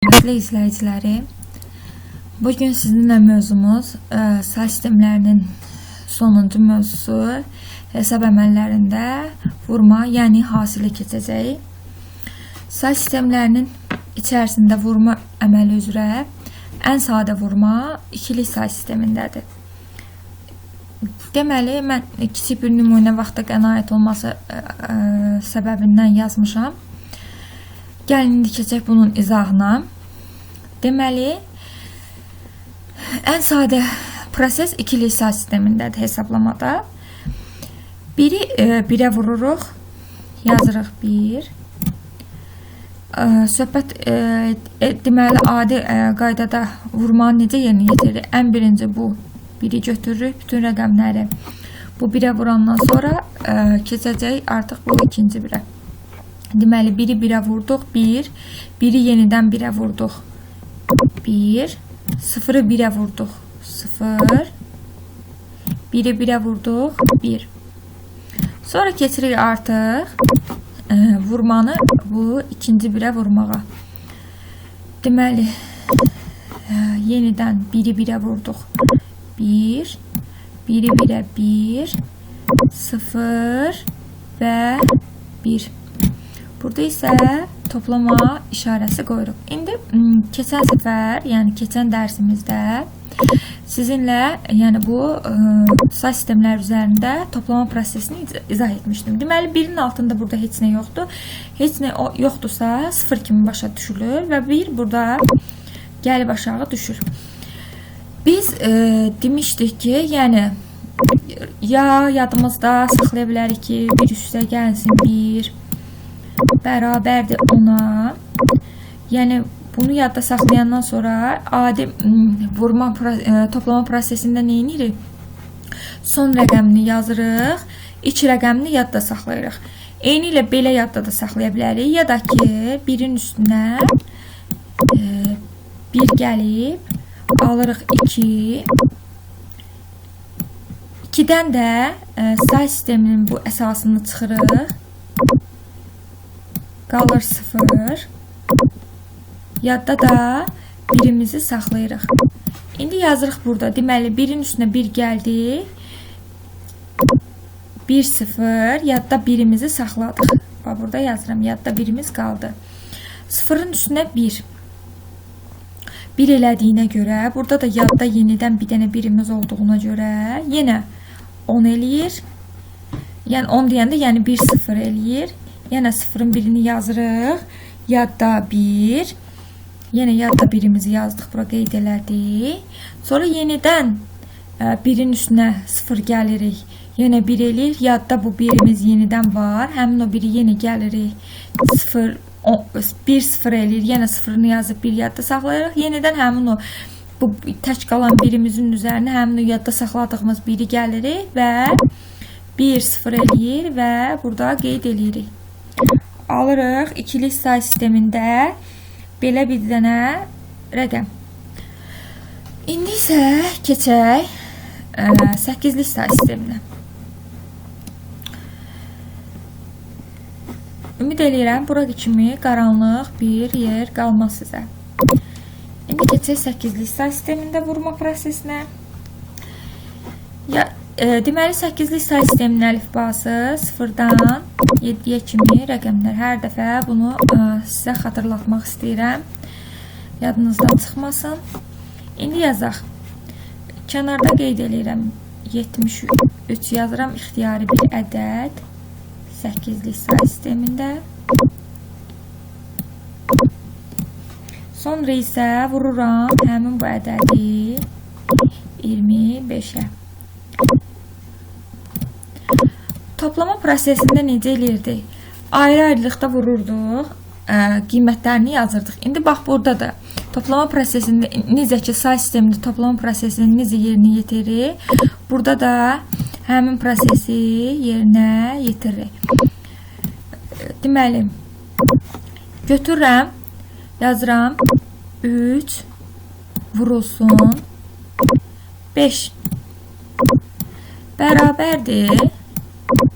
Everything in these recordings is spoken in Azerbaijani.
Hörmətli izləyiciləri, bugün sizinlə mövzumuz ə, say sistemlərinin sonuncu mövzusu hesab əməllərində vurma, yəni hasili keçəcək. Say sistemlərinin içərisində vurma əməli üzrə ən sadə vurma ikili say sistemindədir. Deməli, mən kiçik bir nümunə vaxta qənaət olması ə, ə, səbəbindən yazmışam. Gəlin indi keçək bunun izahına. Deməli, ən sadə proses ikili say sistemindədir hesablamada. Biri e, birə vururuq, yazırıq 1. E, söhbət e, e, deməli adi e, qaydada vurmanı necə yerinə yetiririk? Ən birinci bu biri götürürük bütün rəqəmləri. Bu birə vurandan sonra e, keçəcək artıq bu ikinci birə. Deməli, biri birə vurduq, 1. Biri yenidən birə vurduq, 1. Sıfırı birə vurduq, 0. Biri birə vurduq, 1. Sonra keçirik artıq ə, vurmanı bu ikinci birə vurmağa. Deməli, ə, yenidən biri birə vurduq, 1. Biri birə 1, 0 və 1. Burada isə toplama işarəsi qoyuruq. İndi keçən səfər, yəni keçən dərsimizdə sizinlə yəni bu ə, say sistemlər üzərində toplama prosesini izah etmişdim. Deməli, birinin altında burada heç nə yoxdur. Heç nə yoxdursa, 0 kimi başa düşülür və 1 burada gəlib aşağı düşür. Biz ə, demişdik ki, yəni ya yadımızda saxlaya bilərik ki, bir üstə gəlsin 1 bərabərdir ona. Yəni bunu yadda saxlayandan sonra adi vurma e, toplama prosesində nə edirik? Son rəqəmini yazırıq, iç rəqəmini yadda saxlayırıq. Eyni ilə belə yadda da saxlaya bilərik ya da ki, birin üstünə e, bir gəlib alırıq 2 2-dən də e, say sisteminin bu əsasını çıxırıq. Qalır 0. Yadda da birimizi saxlayırıq. İndi yazırıq burada. Deməli, birin üstünə 1 gəldi. 1 0. Yadda birimizi saxladıq. Bax burada yazıram. Yadda birimiz qaldı. 0-ın üstünə 1. 1 elədiyinə görə, burada da yadda yenidən bir dənə birimiz olduğuna görə yenə 10 eləyir. Yəni 10 deyəndə yəni 1 0 eləyir. Yenə sıfırın birini yazırıq. Yadda 1. Yenə yadda birimizi yazdıq, bura qeyd elədik. Sonra yenidən e, birin üstünə 0 gəlirik. Yenə 1 eləyir. Yadda bu birimiz yenidən var. Həmin o biri yenə gəlirik. 0 1 0 eləyir. Yenə 0-ını yazıb bir yadda saxlayırıq. Yenidən həmin o bu tək qalan birimizin üzərinə həmin o yadda saxladığımız biri gəlirik və 1 0 eləyir və burada qeyd eləyirik alırıq ikili say sistemində belə bir dənə rəqəm. İndi isə keçək ə, e, 8-lik say sisteminə. Ümid edirəm bura kimi qaranlıq bir yer qalmaz sizə. İndi keçək 8-lik say sistemində vurma prosesinə. Ya deməli 8-lik say sisteminin əlifbası 0-dan 7-yə kimi rəqəmlər. Hər dəfə bunu e, sizə xatırlatmaq istəyirəm. Yadınızdan çıxmasın. İndi yazaq. Kənarda qeyd edirəm 73 yazıram ixtiyari bir ədəd 8-lik say sistemində. Sonra isə vururam həmin bu ədədi 25-ə. Toplama prosesində necə eləyirdik? Ayrı-ayrılıqda vururduq, ə, qiymətlərini yazırdıq. İndi bax burada da toplama prosesində necə ki say sistemində toplama prosesini necə yerinə yetiririk, burada da həmin prosesi yerinə yetiririk. Deməli, götürürəm, yazıram 3 vurulsun 5 bərabərdir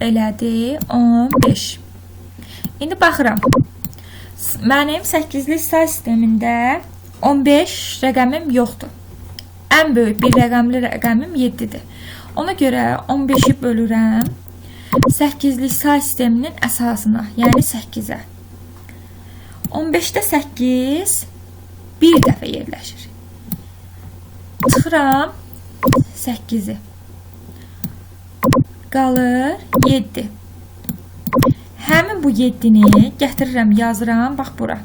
elədi 15. İndi baxıram. Mənim 8-li say sistemində 15 rəqəmim yoxdur. Ən böyük bir rəqəmli rəqəmim 7-dir. Ona görə 15-i bölürəm 8-li say sisteminin əsasına, yəni 8-ə. 15-də 8 bir dəfə yerləşir. Çıxıram 8-i. Qalır 7. Həmin bu 7-ni gətirirəm, yazıram bax bura.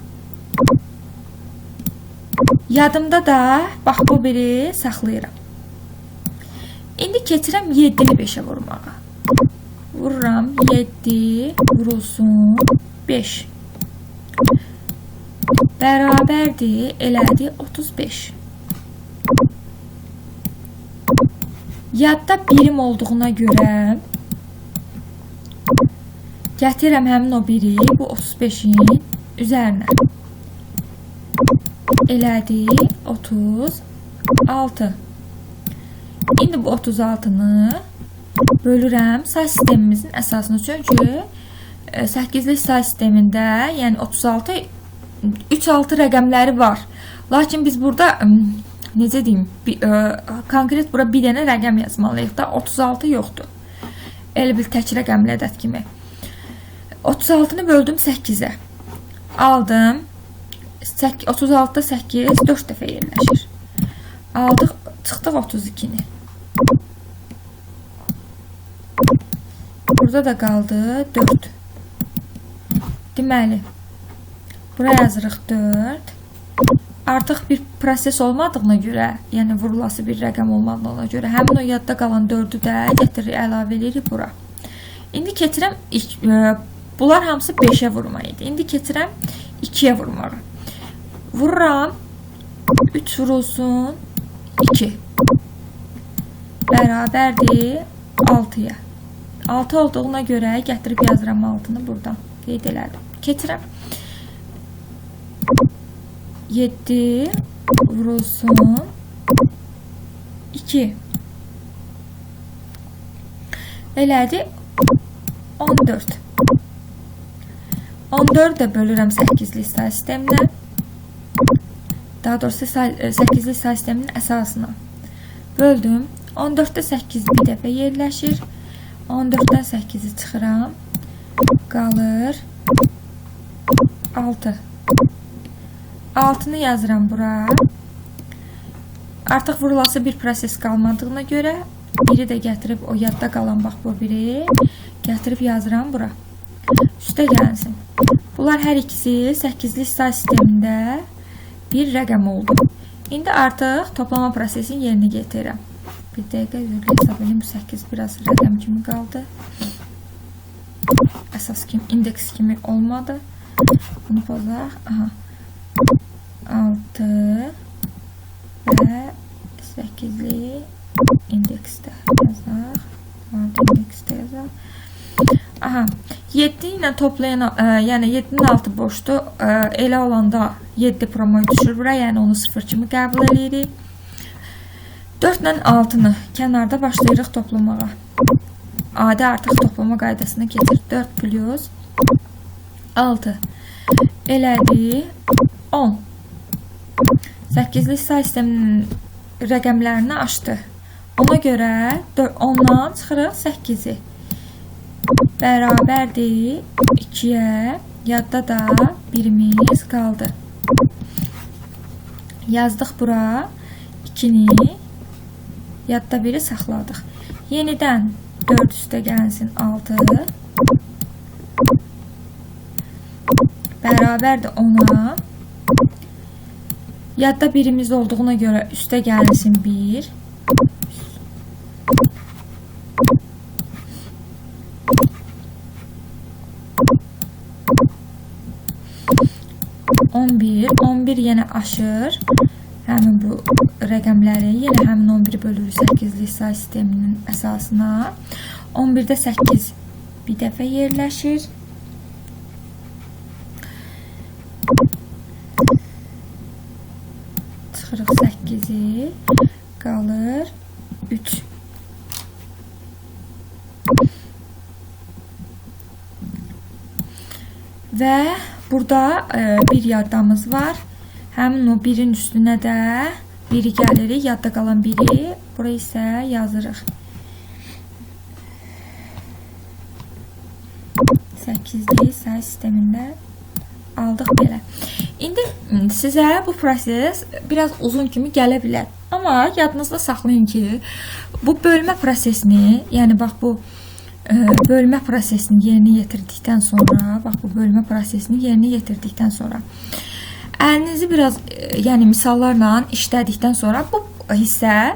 Yadımda da bax bu biri saxlayıram. İndi keçirəm 7-ni 5-ə vurmağa. Vururam 7 vurulsun 5. Bərabərdir, elədi 35. Yadda birim olduğuna görə gətirəm həmin o biri bu 35-in üzərinə. Elədi 36. İndi bu 36-nı bölürəm say sistemimizin əsasını. Çünki 8-li say sistemində, yəni 36 3-6 rəqəmləri var. Lakin biz burada necə deyim, bir, ə, konkret bura bir dənə rəqəm yazmalıyıq da, 36 yoxdur. Elə bil tək rəqəmli ədəd kimi. 36-nı böldüm 8-ə. Aldım. 36-da 8 4 dəfə yerləşir. Aldıq, çıxdıq 32-ni. Burada da qaldı 4. Deməli, bura yazırıq 4. Artıq bir proses olmadığına görə, yəni vurulası bir rəqəm olmadığına görə həmin o yadda qalan 4-ü də gətirir, əlavə edirik bura. İndi keçirəm ə, bunlar hamısı 5-ə vurma idi. İndi keçirəm 2-yə vurmağa. Vururam. 3 vurulsun 2. Bərabərdir 6-ya. 6 olduğuna görə gətirib yazıram 6-nı buradan. Qeyd elədim. Keçirəm. 7 vurulsun 2. Elədi 14. 14 də bölürəm 8-li say sisteminə. Daha doğrusu say- e, 8-li say sisteminin əsasına. Böldüm. 14-də 8 bir dəfə yerləşir. 14-dən 8-i çıxıram. Qalır 6. 6-nı yazıram bura. Artıq vurulası bir proses qalmadığına görə biri də gətirib o yadda qalan bax bu biri gətirib yazıram bura. Üstə gəlsin. Bunlar hər ikisi 8-li say sistemində bir rəqəm oldu. İndi artıq toplama prosesini yerinə yetirirəm. Bir dəqiqə üzrlə hesab edeyim. 8 biraz rəqəm kimi qaldı. Əsas kimi, indeks kimi olmadı. Bunu pozaq. Aha. 6 və 8-li indeksdə yazaq. 6 indeksdə yazaq. Aha. 7 ilə toplayan, ə, yəni 7-nin altı boşdur. Ə, elə olanda 7 promoy düşür bura, yəni onu 0 kimi qəbul edirik. 4 ilə 6-nı kənarda başlayırıq toplamağa. Adi artıq toplama qaydasına keçir. 4 plus 6 elədi 10. 8-li say sisteminin rəqəmlərini açdı. Ona görə 10-dan çıxırıq 8-i. Bərabərdir 2-yə. Yadda da birimiz qaldı. Yazdıq bura 2-ni. Yadda biri saxladıq. Yenidən 4 üstə gəlsin 6. Bərabərdir 10-a. Yadda birimiz olduğuna görə üstə gəlsin 1. On bir, on bir yenə aşır. Həmin bu rəqəmləri yenə həmin 11 bölürük 8-li say sisteminin əsasına. 11-də 8 bir dəfə yerləşir. 8-i. Qalır 3. Və burada e, bir yaddamız var. Həmin o birin üstünə də biri gəlirik. Yadda qalan biri. Bura isə yazırıq. 8-li say sistemində aldıq belə. İndi sizə bu proses biraz uzun kimi gələ bilər. Amma yadınızda saxlayın ki, bu bölmə prosesini, yəni bax bu e, bölmə prosesini yerinə yetirdikdən sonra, bax bu bölmə prosesini yerinə yetirdikdən sonra əlinizi biraz e, yəni misallarla işlədikdən sonra bu hissə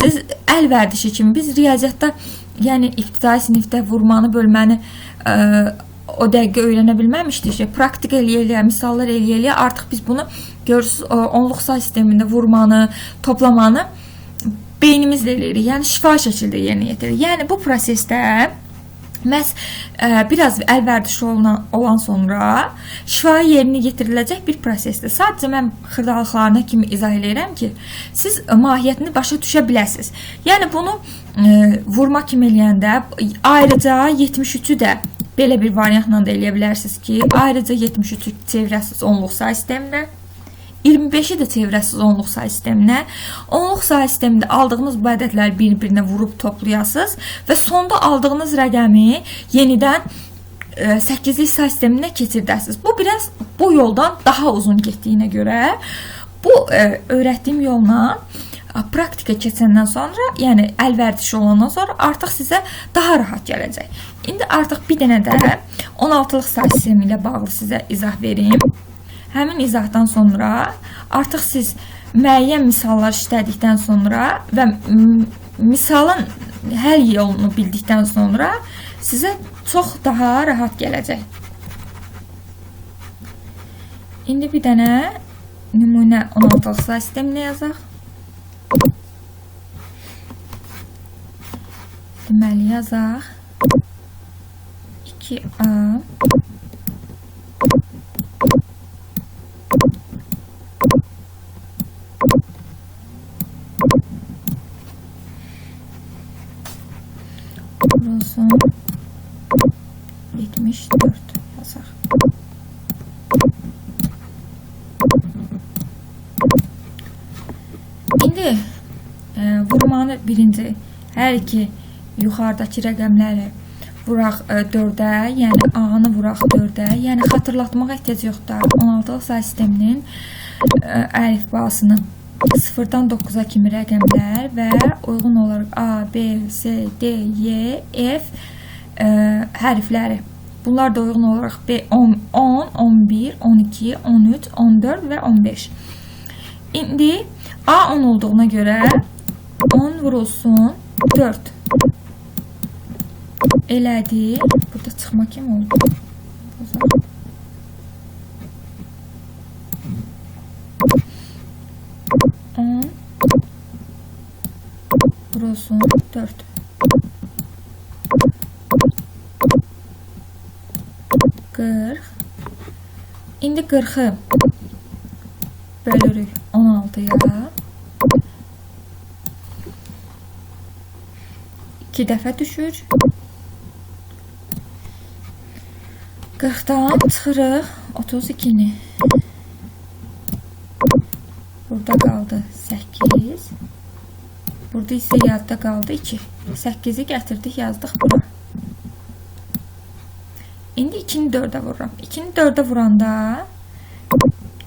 siz əl vərdişi kimi biz riyaziyyatda yəni ibtidai sinifdə vurmanı, bölməni ə, o dəqiqə öyrənə bilməmişdik ki, praktik eləyə-eləyə, misallar eləyə-eləyə artıq biz bunu görürsüz, onluq say sistemində vurmanı, toplamanı beynimizlə eləyirik. Yəni şifahi şəkildə yerinə yetiririk. Yəni bu prosesdə məhz ə, biraz əlvərdişli olan, olan sonra şifahi yerinə yetiriləcək bir prosesdir. Sadəcə mən xırdalıqlarına kimi izah eləyirəm ki, siz mahiyyətini başa düşə biləsiniz. Yəni bunu ə, vurma kimi eləyəndə ayrıca 73-ü də belə bir variantla da eləyə bilərsiniz ki, ayrıca 73-ü çevirəsiniz onluq say sisteminə. 25-i də çevirəsiz onluq say sisteminə. Onluq say sistemində aldığınız bu ədədləri bir-birinə vurub toplayasınız və sonda aldığınız rəqəmi yenidən 8-lik say sisteminə keçirdəsiniz. Bu biraz bu yoldan daha uzun getdiyinə görə bu ə, öyrətdiyim yolla praktika keçəndən sonra, yəni əl vərdişi olandan sonra artıq sizə daha rahat gələcək. İndi artıq bir dənə də 16-lıq say sistemi ilə bağlı sizə izah verim. Həmin izahdan sonra artıq siz müəyyən misallar işlədikdən sonra və misalın hər yolunu bildikdən sonra sizə çox daha rahat gələcək. İndi bir dənə nümunə 16-lıq say sisteminə yazaq. Deməli yazaq. 2A Burası 74 yazaq. İndi e, vurmanı birinci hər iki yuxarıdakı rəqəmləri vuraq 4-ə, yəni A-nı vuraq 4-ə. Yəni xatırlatmağa ehtiyac yoxdur. 16-lıq say sisteminin ə, əlifbasını 0-dan 9-a kimi rəqəmlər və uyğun olaraq A, B, C, D, Y, F ə, hərfləri. Bunlar da uyğun olaraq B 10, 10, 11, 12, 13, 14 və 15. İndi A 10 olduğuna görə 10 vurulsun 4 elədi. Burada çıxma kimi oldu. Pozaq. On. Vurulsun. Dörd. Qırx. İndi qırxı bölürük 16-ya. 2 dəfə düşür. 40-dan çıxırıq 32-ni. Burada qaldı 8. Burada isə yadda qaldı 2. 8-i gətirdik, yazdıq bura. İndi 2-ni 4-ə vururam. 2-ni 4-ə vuranda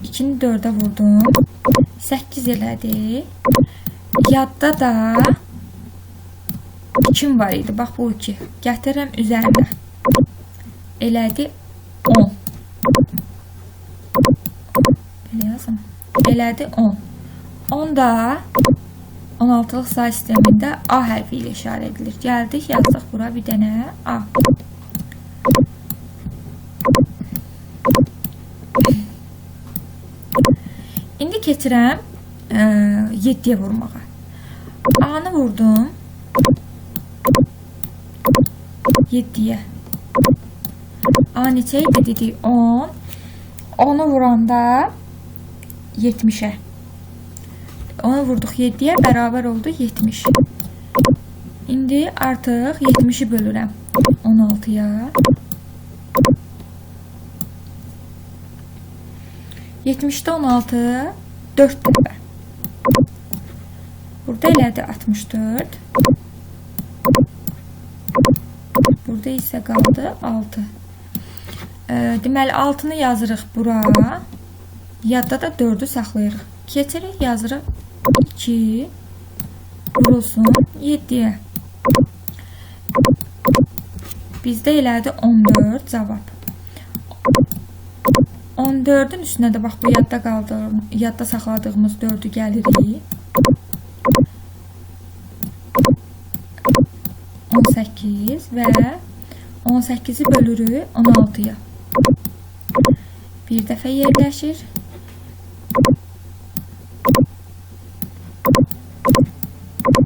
2-ni 4-ə vurdum. 8 elədi. Yadda da 2 var idi. Bax bu 2. Gətirəm üzərinə. Elədi 10. Belə yazım. Elədi 10. 10 da 16-lıq say sistemində A hərfi ilə işarə edilir. Gəldik, yazdıq bura bir dənə A. İndi keçirəm 7-yə vurmağa. A-nı vurdum. 7-yə. A neçə idi dedik? 10. 10-u vuranda 70-ə. Onu vurduq 7-yə, bərabər oldu 70. İndi artıq 70-i bölürəm 16-ya. 70-də 16 4 dəfə. Burada elədi 64. Burada isə qaldı 6. E, deməli 6-nı yazırıq bura. Yadda da 4-ü saxlayırıq. Keçirik, yazırıq 2 vurulsun 7-yə. Bizdə elədi 14 cavab. 14-ün üstünə də bu yadda qaldı, yadda saxladığımız 4-ü gəlirik. 18 və 18-i bölürük 16-ya. Bir dəfə yerləşir.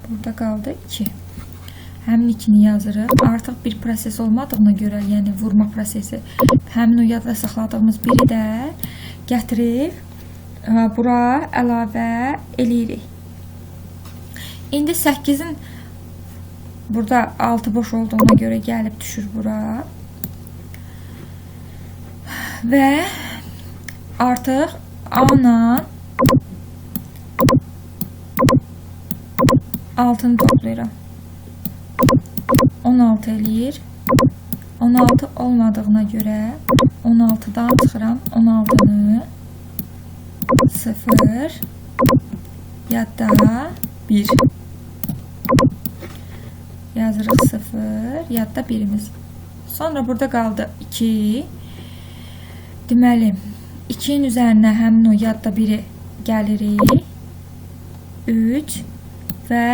Burada qaldı 2. Həmin 2-ni yazırıq. Artıq bir proses olmadığına görə, yəni vurma prosesi, həmin o yadda saxladığımız biri də gətirib ə, bura əlavə eləyirik. İndi 8-in burada 6 boş olduğuna görə gəlib düşür bura. Və artıq A-la 6-nı toplayıram. 16 eləyir. 16 olmadığına görə 16-dan çıxıram 16-nı 0 yadda 1 yazırıq 0 yadda 1-imiz. Sonra burada qaldı 2 deməli 2-nin üzərinə həmin o yadda 1-i gəlirik 3 və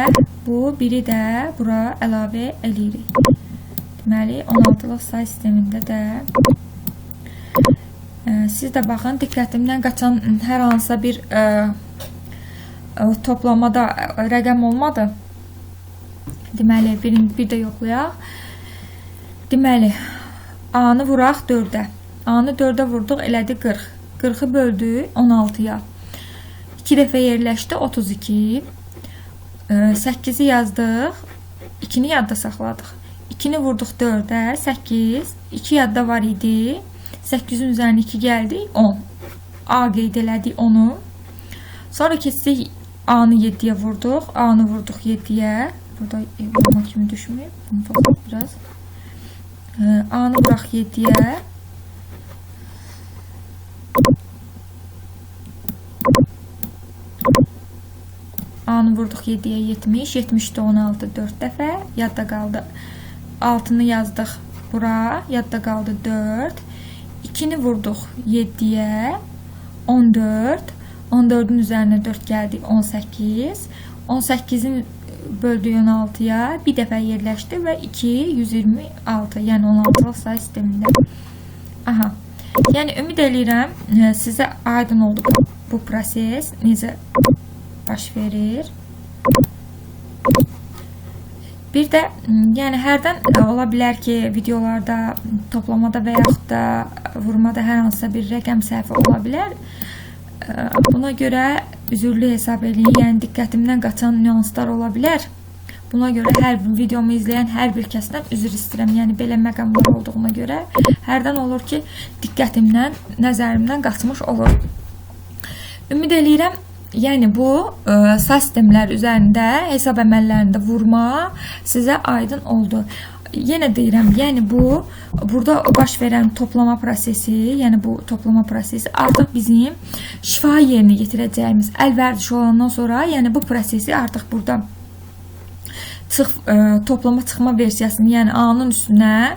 bu biri də bura əlavə eləyirik. Deməli 16-lıq say sistemində də ə, siz də baxın diqqətimdən qaçan hər hansısa bir ə, ə, toplamada ə, rəqəm olmadı. Deməli bir, bir də yoxlayaq. Deməli A-nı vuraq 4-ə. A-nı 4-ə vurduq, elədi 40. 40-ı böldük 16-ya. 2 dəfə yerləşdi 32. 8-i yazdıq. 2-ni yadda saxladıq. 2-ni vurduq 4-ə, 8. 2 yadda var idi. 8-in üzərinə 2 gəldi, 10. A qeyd elədik 10-u. Sonra keçdik A-nı 7-yə vurduq. A-nı vurduq 7-yə. Burada vurma kimi düşməyib. Bunu biraz. A-nı vuraq 7-yə. A-nı vurduq 7-yə 70, 70-də 16 4 dəfə, yadda qaldı. 6-nı yazdıq bura, yadda qaldı 4. 2-ni vurduq 7-yə 14. 14-ün üzərinə 4 gəldi 18. 18-in böldüyü 16-ya bir dəfə yerləşdi və 2 126, yəni 16-lıq say sistemində. Aha. Yəni ümid eləyirəm e, sizə aydın oldu bu proses necə baş verir. Bir də yəni hərdən ola bilər ki, videolarda toplamada və yaxud da vurmada hər hansısa bir rəqəm səhvi ola bilər. Buna görə üzürlü hesab edin. Yəni diqqətimdən qaçan nüanslar ola bilər. Buna görə hər videomu izləyən hər bir kəsdən üzr istəyirəm. Yəni belə məqamlar olduğuna görə hərdən olur ki, diqqətimdən, nəzərimdən qaçmış olur. Ümid eləyirəm Yəni bu ə, e, sas sistemlər üzərində hesab əməllərində vurma sizə aydın oldu. Yenə deyirəm, yəni bu burada baş verən toplama prosesi, yəni bu toplama prosesi artıq bizim şifa yerinə yetirəcəyimiz əl vərdişi olandan sonra, yəni bu prosesi artıq burada çıx ə, e, toplama çıxma versiyasını, yəni A-nın üstünə ə,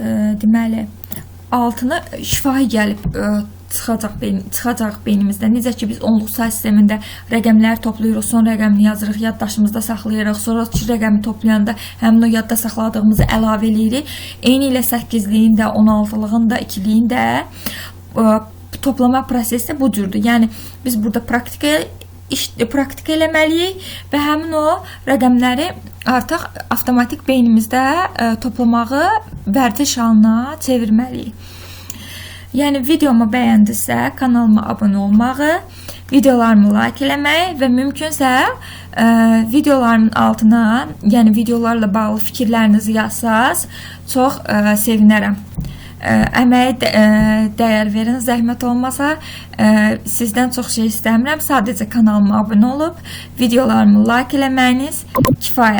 e, deməli altını şifahi gəlib ə, çıxacaq, beyin, çıxacaq beynimizdə. Necə ki biz onluq say sistemində rəqəmləri toplayırıq, son rəqəmini yazırıq, yaddaşımızda saxlayırıq. Sonrakı rəqəmi toplayanda həmin o yadda saxladığımızı əlavə eləyirik. Eyni ilə 8-liyin də, 16-lığın da, 2-liyin də ə, toplama prosesi bu cürdür. Yəni biz burada praktika iş praktika eləməliyik və həmin o rəqəmləri artıq avtomatik beynimizdə ə, toplamağı vərdiş halına çevirməliyik. Yəni videomu bəyəndisə, kanalıma abunə olmağı, videolarımı like eləməyi və mümkünsə ə, e, videolarımın altına, yəni videolarla bağlı fikirlərinizi yazsaz, çox ə, e, sevinərəm. Ə, əməyə də- ə, dəyər verin, zəhmət olmasa. Ə, sizdən çox şey istəmirəm. Sadəcə kanalıma abunə olub videolarımı like eləməyiniz kifayətdir.